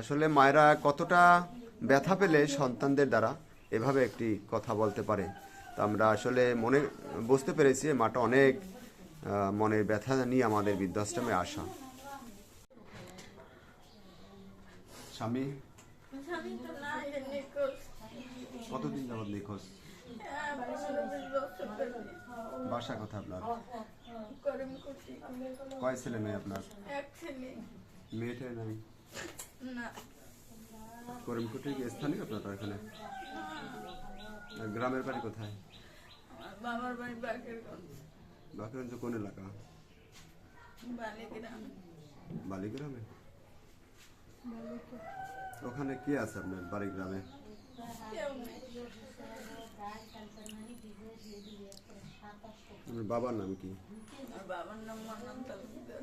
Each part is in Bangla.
আসলে মায়েরা কতটা ব্যথা পেলে সন্তানদের দ্বারা এভাবে একটি কথা বলতে পারে। তা আমরা আসলে মনে বুঝতে পেরেছি মাটা অনেক মনের ব্যথা নিয়ে আমাদের বৃদ্ধাশ্রমে আসা। স্বামী? কতদিন যাবত নিখোঁজ। বাসা কথা আপনার? কয় ছেলে মেয়ে আপনার? এক ছেলে। মেয়েটা নাই। করিমকুটির কি স্থানীয় আপনার এখানে? গ্রামের বাড়ি কোথায়? বাবার বাড়ি বাকেরগঞ্জ বাকিগঞ্জ কোন এলাকা? বালিগ্রাম। বালিগ্রামে? ওখানে কি আছে আপনার বাড়ি গ্রামে বাবার নাম কি? বাবার নাম মান্নান তালুকদার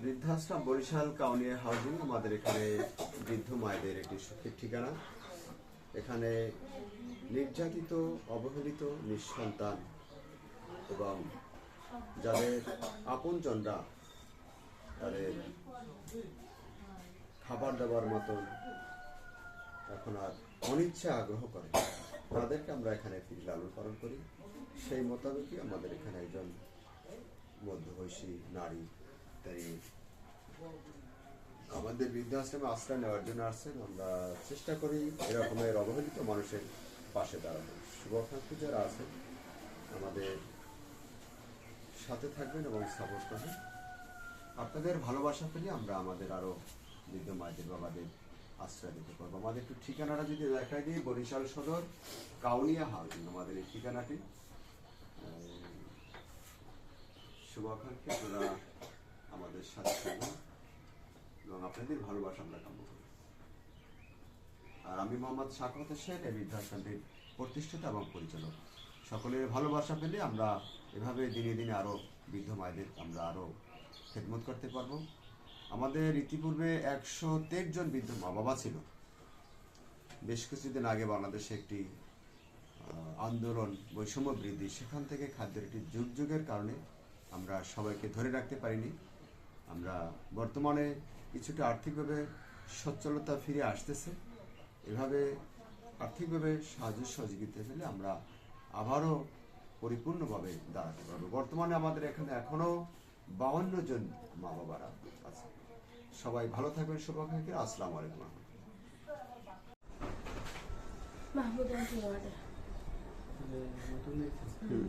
বৃদ্ধাশ্রম বরিশাল কাউনিয়া হাউজিং আমাদের এখানে বৃদ্ধ মায়েদের একটি সুখের ঠিকানা। এখানে নির্যাতিত, অবহেলিত, নিঃসন্তান এবং যাদের আপনজনরা তাদের খাবার দাবার মতন এখন আর অনিচ্ছা আগ্রহ করে তাদেরকে আমরা এখানে ফিরে লালন পালন করি। সেই মোতাবেকই আমাদের এখানে একজন মধ্যবয়সী নারী তাই আমাদের বৃদ্ধাশ্রমে আশ্রয় নেওয়ার জন্য আসছেন। আমরা চেষ্টা করি এরকমের অবহেলিত মানুষের পাশে দাঁড়ানো। শুভাকাঙ্ক্ষী যারা আছেন। আমাদের সাথে থাকবেন এবং সাপোর্ট করবেন। আপনাদের ভালোবাসা পেলে আমরা আমাদের আরও বৃদ্ধ মায়েদের, বাবাদের আশ্রয় দিতে পারব। আমাদের একটু ঠিকানাটা যদি দেখাই দিই, বরিশাল সদর, কাউনিয়া হাউজিং আমাদের এই ঠিকানাটি। শুভাকাঙ্ক্ষী আপনারা আমাদের সাথে এবং আপনাদের ভালোবাসা আমরা কাম্য করি। আর আমি মোহাম্মদ শাকত শেখ এই বৃদ্ধাশ্রমটির প্রতিষ্ঠাতা এবং পরিচালক। সকলের ভালোবাসা পেলে আমরা এভাবে দিনে দিনে আরও বৃদ্ধ মায়েদের আমরা আরও খেদমত করতে পারব। আমাদের ইতিপূর্বে একশো তেইশ জন বৃদ্ধ মা বাবা ছিল। বেশ কিছুদিন আগে বাংলাদেশে একটি আন্দোলন, বৈষম্য বৃদ্ধি, সেখান থেকে খাদ্যের একটি যুগ যুগের কারণে আমরা সবাইকে ধরে রাখতে পারিনি। আমরা বর্তমানে কিছুটা আর্থিকভাবে সচ্ছলতা ফিরে আসতেছে। এভাবে আর্থিকভাবে সাহায্য সহযোগিতা পেলে আমরা আবারও পরিপূর্ণভাবে দাঁড়াতে পারব। বর্তমানে আমাদের এখানে এখনও বাউন্ন জন মা বাবারা আছে সবাই ভালো থাকবেন শুভাকাঙ্ক্ষী আসসালামু আলাইকুম। মাহমুদ আন্টি ওয়ার্ডে হুম।